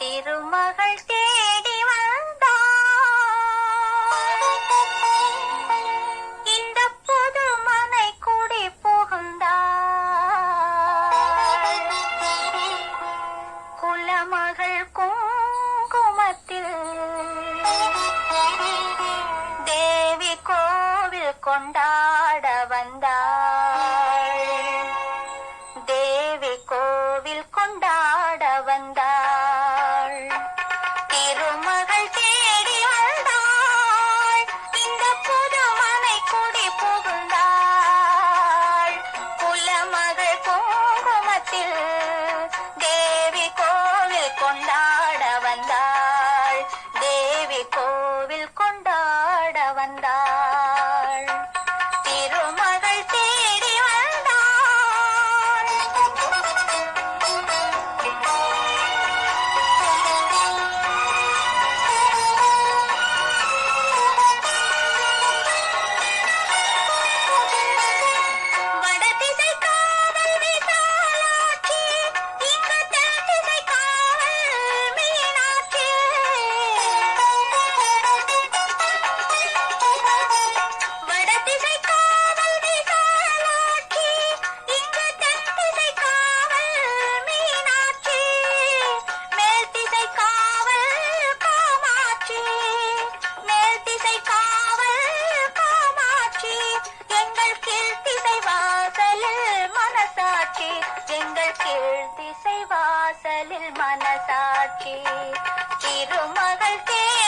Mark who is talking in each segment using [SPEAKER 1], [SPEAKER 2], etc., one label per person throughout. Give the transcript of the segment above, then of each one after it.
[SPEAKER 1] திருமகள் தேடி வந்தார் இந்த புது மனை கூடி புகுந்தார் குலமகள் குங்குமத்தில் தேவி கோவில் கொண்டாட வந்தார் வந்தாள். திருமகள் தேடி திசை வாசலில் மனசாட்சி. திருமகள் தே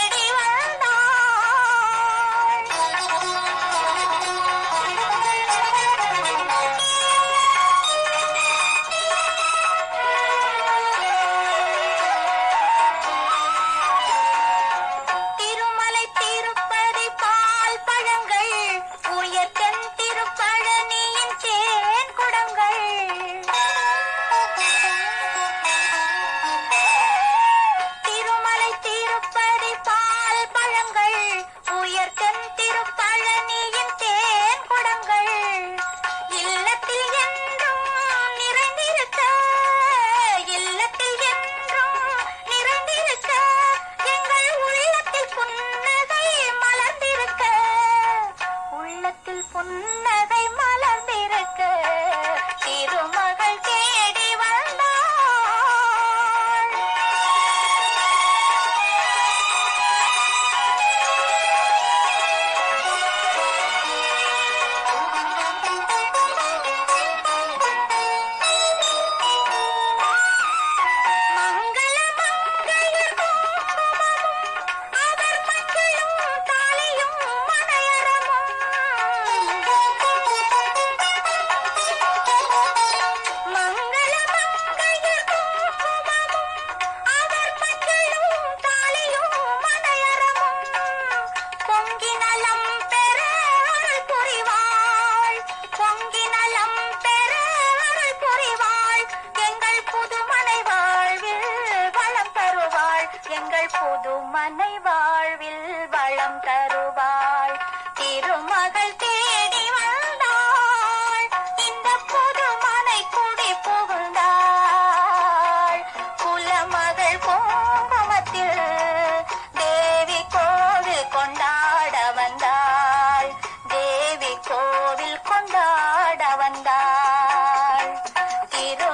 [SPEAKER 1] திருமனை வாழ்வில் வளம் தருவாள். திருமகள் தேடி வந்தாள். இந்த புது மனை குடி புகுந்தாள். குலமகள் குங்குமத்தில் தேவி கோவில் கொண்டாட வந்தாள். தேவி கோவில் கொண்டாட வந்தாள். திரு